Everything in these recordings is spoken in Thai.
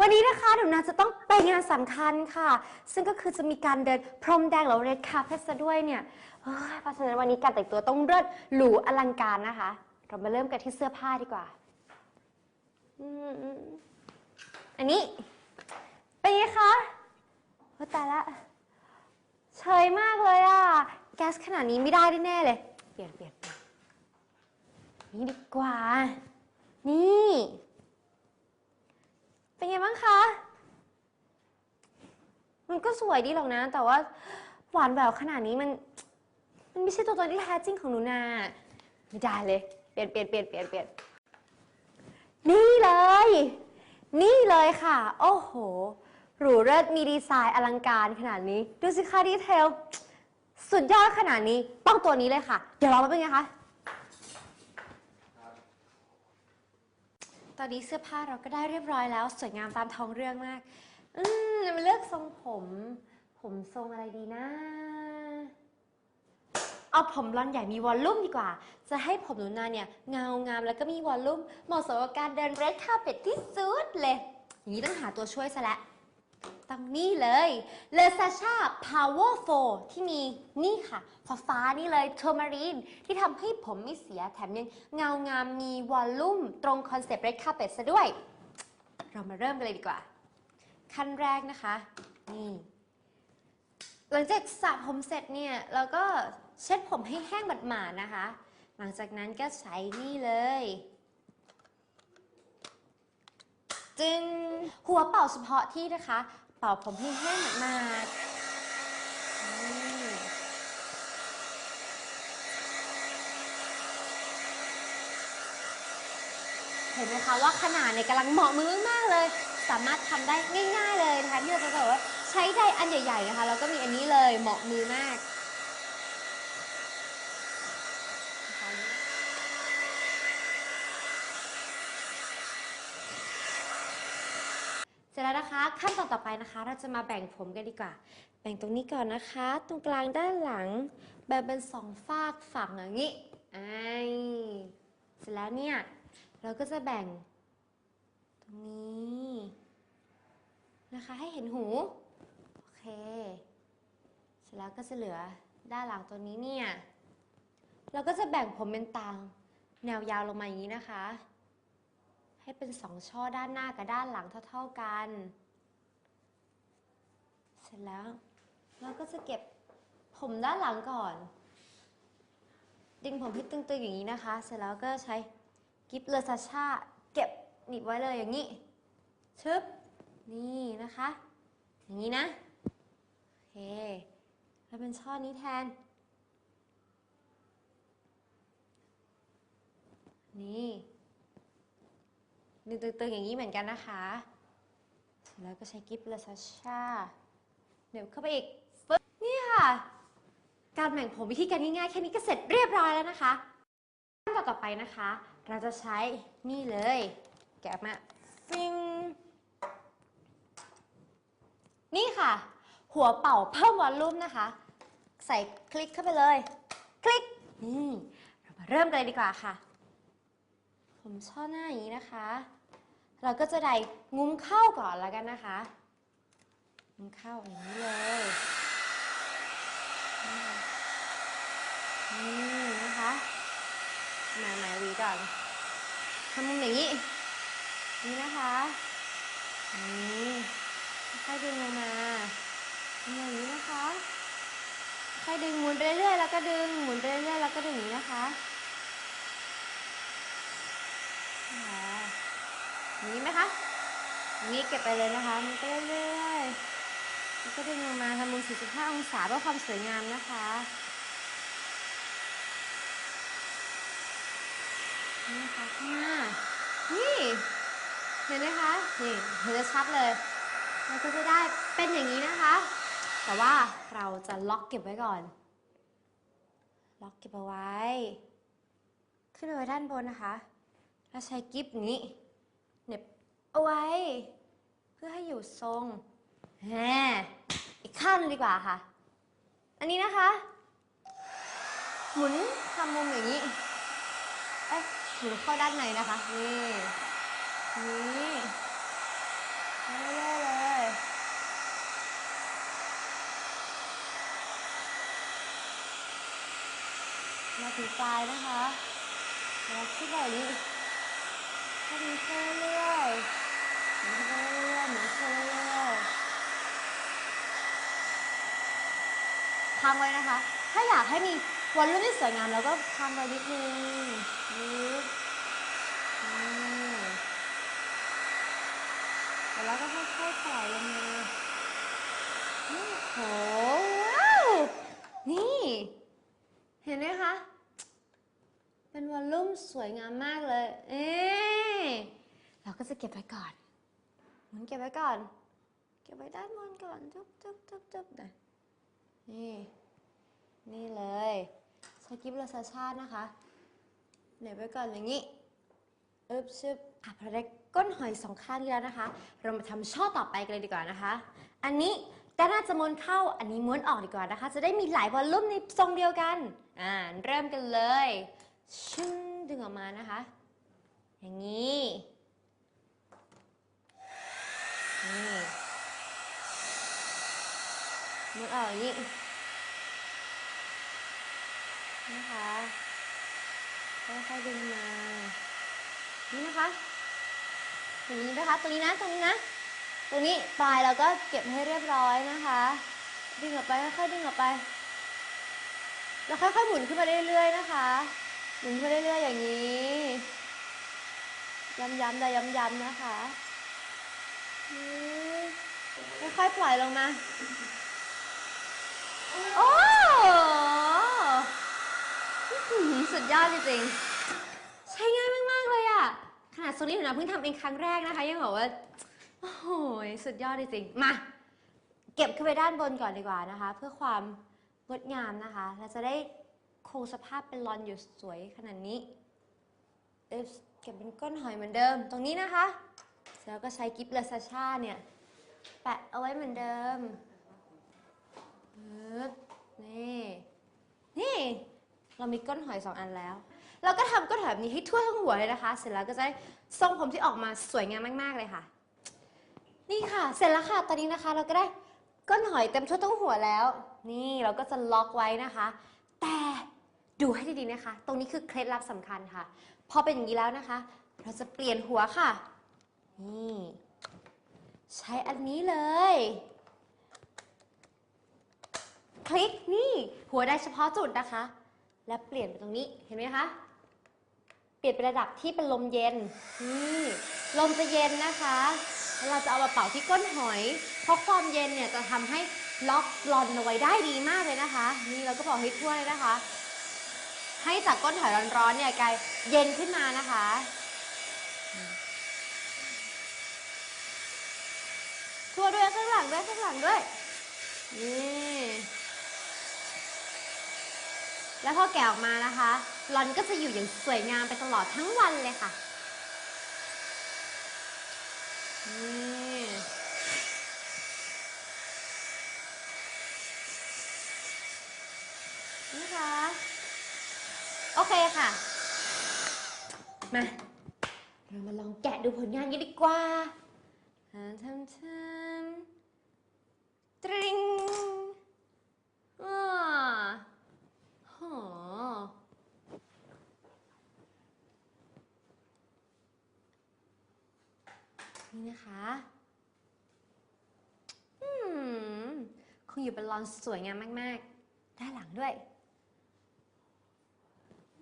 วันนี้นะคะหนูนาจะต้องไปงานสำคัญค่ะ ซึ่งก็คือจะมีการเดินพรมแดงหรือเรดคาเพซะด้วยเนี่ยเอ้ยเพราะฉะนั้นวันนี้การแต่งตัวต้องเลิศหรูอลังการนะคะ เรามาเริ่มกันที่เสื้อผ้าดีกว่าอืมอันนี้ เป็นไงคะโอ้ตายละเฉยมากเลยอะแก๊สขนาดนี้ไม่ได้แน่ๆเลย เปลี่ยนเปลี่ยนเปลี่ยนนี่ดีกว่า นี่ เป็นไงบ้างคะ มันก็สวยดีหรอกนะ แต่ว่าหวานแหววขนาดนี้มัน มันไม่ใช่ตัวตนที่แท้จริงของหนูนาไม่ได้เลย เปลี่ยนเปลี่ยนเปลี่ยนเปลี่ยนเปลี่ยนนี่เลย นี่เลยค่ะ โอ้โห หรูเลิศมีดีไซน์อลังการขนาดนี้ ดูสิคะดีเทล สุดยอดขนาดนี้ ต้องตัวนี้เลยค่ะ เดี๋ยวลองมาเป็นไงคะ ตอนนี้เสื้อผ้าเราก็ได้เรียบร้อยแล้ว สวยงามตามท้องเรื่องมาก อืมมาเลือกทรงผม ผมทรงอะไรดีนะ เอาผมบลอนใหญ่มีวอลลุ่มดีกว่า จะให้ผมหนูนาเนี่ยเงางามแล้วก็มีวอลลุ่มเหมาะสมกับการเดินเรดคาเป็ดที่สุดเลย อย่างนี้ต้องหาตัวช่วยซะแล้ว ต้องนี่เลยเลซาชา Power 4ที่มีนี่ค่ะฟ้าฟ้านี่เลยเทอร์มารีนที่ทำให้ผมไม่เสียแถมยังเงางามมีวอลลุ่มตรงคอนเซปต์เรดคาเป็ดซะด้วย เรามาเริ่มกันเลยดีกว่า ขั้นแรกนะคะ นี่ หลังจากสระผมเสร็จเนี่ย เราก็เช็ดผมให้แห้งหมาดๆนะคะ หลังจากนั้นก็ใช้นี่เลยจึงหัวเป่าเฉพาะที่นะคะ เป่าผมให้แห้งหมากเห็นไหมคะว่าขนาดเนี่ยกำลังเหมาะมือมากเลย สามารถทำได้ง่าย ๆ เลยนะคะที่เราจะบอกว่าใช้ได้อันใหญ่ๆนะคะแล้วก็มีอันนี้เลยเหมาะมือมาก เสร็จแล้วนะคะ ขั้นตอนต่อไปนะคะ เราจะมาแบ่งผมกันดีกว่า แบ่งตรงนี้ก่อนนะคะ ตรงกลางด้านหลัง แบ่งเป็นสองฝากฝั่งอย่างนี้ไอเสร็จแล้วเนี่ย เราก็จะแบ่ง ตรงนี้นะคะ ให้เห็นหู โอเค เสร็จแล้วก็จะเหลือด้านหลังตัวนี้เนี่ย เราก็จะแบ่งผมเป็นตางแนวยาวลงมาอย่างนี้นะคะ ให้เป็นสองช่อด้านหน้ากับด้านหลังเท่า ๆกัน เสร็จแล้ว เราก็จะเก็บผมด้านหลังก่อน ดึงผมให้ตึงๆอย่างนี้นะคะ เสร็จแล้วก็ใช้กิฟเลซาชาเก็บหนีบไว้เลยอย่างนี้ ชึบ นี่นะคะ อย่างนี้นะ โอเคแล้วเป็นช่อนี้แทน นี่ ดึงตึงๆอย่างนี้เหมือนกันนะคะ แล้วก็ใช้กิฟต์ลาซาชาเดี๋ยวเข้าไปอีกปึ๊บนี่ค่ะ การแบ่งผมวิธีการง่ายๆแค่นี้ก็เสร็จเรียบร้อยแล้วนะคะขั้นตอนต่อไปนะคะ เราจะใช้นี่เลย แกะมาฟิงนี่ค่ะ หัวเป่าเพิ่มวอลลุ่มนะคะ ใส่คลิกเข้าไปเลย คลิกนี่เรามาเริ่มกันเลยดีกว่าค่ะ ผมช่อหน้าอย่างนี้นะคะ เราก็จะได้งุ้มเข้าก่อนแล้วกันนะคะ งุ้มเข้าอย่างนี้เลยนี่นะคะมาหมายวีก่อนทำมุมอย่างนี้ นี่นะคะนี่ค่อยดึงลงมาอย่างนี้นะคะค่อยดึงหมุนไปเรื่อยๆแล้วก็ดึงหมุนไปเรื่อยๆแล้วก็ดึงอย่างนี้นะคะอย่าง นี้ไหมคะนี้เก็บไปเลยนะคะมันก็เรื่อยๆแล้วก็ดึงลงมาทำมุม45 องศาเพื่อความสวยงามนะคะนี่นะคะข้างหน้านี่ เห็นไหมคะ นี่เห็นชัดเลยเราก็จะได้เป็นอย่างนี้นะคะ แต่ว่าเราจะล็อกเก็บไว้ก่อน ล็อกเก็บเอาไว้ ขึ้นไปไว้ด้านบนนะคะ แล้วใช้กิฟนี้ เอาไว้ เพื่อให้อยู่ทรงแหมอีกข้างหนึงดีกว่าค่ะ อันนี้นะคะ หมุนทำมุมอย่างนี้ เอ๊ะหมุนเข้าด้านในนะคะ นี่ นี่เรื่อยๆเลย มาถึงปลายนะคะแล้วขึ้นแบบนี้ถ้ดีขึ้นเรื่อยๆหมุนขึ้นเรื่อยๆหมุนขึ้นเรื่อยๆค้างไว้นะคะ ถ้าอยากให้มีวอลลุ่มที่สวยงามเราก็ค้างไว้นิดนึงนิดแล้วก็ค่อยๆปล่อยลงมาโอ้โหว้าว นี่ เห็นไหมคะ เป็นวอลลุ่มสวยงามมากเลย เอ๊เราก็จะเก็บไว้ก่อน หมุนเก็บไว้ก่อน เก็บไว้ด้านบนก่อน จุ๊บจุ๊บจุ๊บจุ๊บนะ นี่ นี่เลยสกิปลาซาชาตินะคะเหน็บไว้ก่อนอย่างนี้อึบชึบอะพอได้ก้นหอยสองข้างนี้แล้วนะคะ เรามาทำช่อต่อไปกันเลยดีกว่านะคะ อันนี้ด้านหน้าจะม้วนเข้าอันนี้ม้วนออกดีกว่านะคะ จะได้มีหลายวอลลุ่มในทรงเดียวกันอ่าเริ่มกันเลยชึ้งดึงออกมานะคะ อย่างนี้ ม้วนออกอย่างนี้นะคะค่อยๆดึงมา นี่นะคะอย่างนี้นะคะ ตรงนี้นะ ตรงนี้นะ ตรงนี้ปลายเราก็เก็บให้เรียบร้อยนะคะ ดึงออกไปค่อยๆดึงออกไป แล้วค่อยๆหมุนขึ้นมาเรื่อยๆนะคะ หมุนขึ้นมาเรื่อยๆอย่างนี้ ย้ำๆได้ย้ำๆนะคะค่อยๆปล่อยลงมา โอ้อื้อหือสุดยอดจริงๆ ใช้ง่ายมาก ๆ เลยอะขนาดโซนี่หนูนะเพิ่งทำเองครั้งแรกนะคะ ยังบอกว่า โอ้โหสุดยอดจริงๆ มา เก็บขึ้นไปด้านบนก่อนดีกว่านะคะ เพื่อความงดงามนะคะ เราจะได้คงสภาพเป็นลอนอยู่สวยขนาดนี้เเก็บเป็นก้นหอยเหมือนเดิม ตรงนี้นะคะ แล้วก็ใช้กิฟต์เลซาชาเนี่ย แปะเอาไว้เหมือนเดิม ปึ๊บนี่ นี่ เรามีก้นหอยสองอันแล้ว เราก็ทำก้นหอยแบบนี้ให้ทั่วทั้งหัวเลยนะคะ เสร็จแล้วก็จะได้ทรงผมที่ออกมาสวยงามมาก ๆ เลยค่ะ นี่ค่ะ เสร็จแล้วค่ะ ตอนนี้นะคะ เราก็ได้ก้นหอยเต็มทั่วทั้งหัวแล้ว นี่เราก็จะล็อกไว้นะคะ แต่ดูให้ดีๆนะคะ ตรงนี้คือเคล็ดลับสำคัญค่ะ พอเป็นอย่างนี้แล้วนะคะ เราจะเปลี่ยนหัวค่ะ นี่ ใช้อันนี้เลย คลิกนี่ หัวได้เฉพาะจุดนะคะ และเปลี่ยนไปตรงนี้เห็นไหมคะ เปลี่ยนเป็นระดับที่เป็นลมเย็นนี่ลมจะเย็นนะคะแล้วเราจะเอามาเป่าที่ก้นหอย เพราะความเย็นเนี่ยจะทำให้ล็อกลอนเอาไว้ได้ดีมากเลยนะคะ นี่เราก็เป่าให้ทั่วเลยนะคะ ให้จากก้นหอยร้อนๆเนี่ยกลายเย็นขึ้นมานะคะทั่วด้วยข้างหลังด้วยข้างหลังด้วยนี่ แล้วพอแกะออกมานะคะลอนก็จะอยู่อย่างสวยงามไปตลอดทั้งวันเลยค่ะนี่นะคะโอเคค่ะ มา เรามาลองแกะดูผลงานกันดีกว่าทำทำตริงอ่าโห นี่นะคะอืมคงอยู่เป็นลอนสวยงามมากๆ ด้านหลังด้วย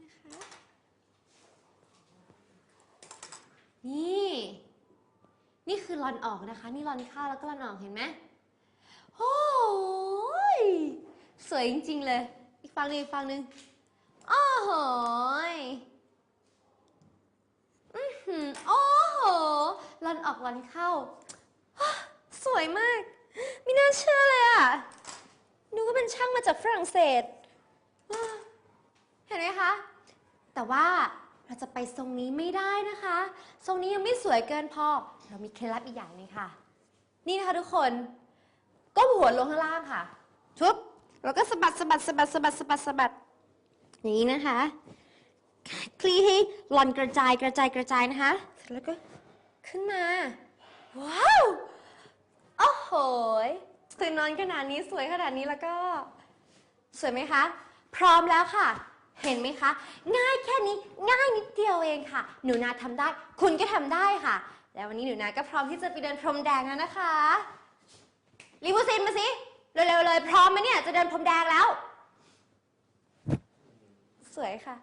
นะคะนี่ นี่คือลอนออกนะคะ นี่ลอนเข้าแล้วก็ลอนออกเห็นไหมโอ้ยสวยจริง ๆ เลย อีกฝั่งหนึงอีกฝั่งหนึงโอ้โหย อื้อหือโอ้โหลอนออกลอนเข้า สวยมาก ไม่น่าเชื่อเลยอะนึกว่าเป็นช่างมาจากฝรั่งเศส เห็นไหมคะ แต่ว่าเราจะไปทรงนี้ไม่ได้นะคะ ทรงนี้ยังไม่สวยเกินพอ เรามีเคล็ดลับอีกอย่างหนึงค่ะ นี่นะคะทุกคน ก้มหัวลงข้างล่างค่ะทุบ แล้วก็สะบัดสะบัดสะบัดสะบัดสะบัดสะบัดอย่างนี้นะคะ คลี่ให้หลอนกระจายกระจายกระจายนะคะ เสร็จแล้วก็ขึ้นมา ว้าว โอ้โหยตื่นนอนขนาดนี้สวยขนาดนี้แล้วก็ สวยไหมคะ พร้อมแล้วค่ะ เห็นไหมคะ ง่ายแค่นี้ง่ายนิดเดียวเองค่ะ หนูนาทำได้ คุณก็ทำได้ค่ะ แล้ววันนี้หนูนาก็พร้อมที่จะไปเดินพรมแดงแล้วนะคะลิมูซินมาสิเร็วๆเลย พร้อมไหมเนี่ยจะเดินพรมแดงแล้ว สวยค่ะ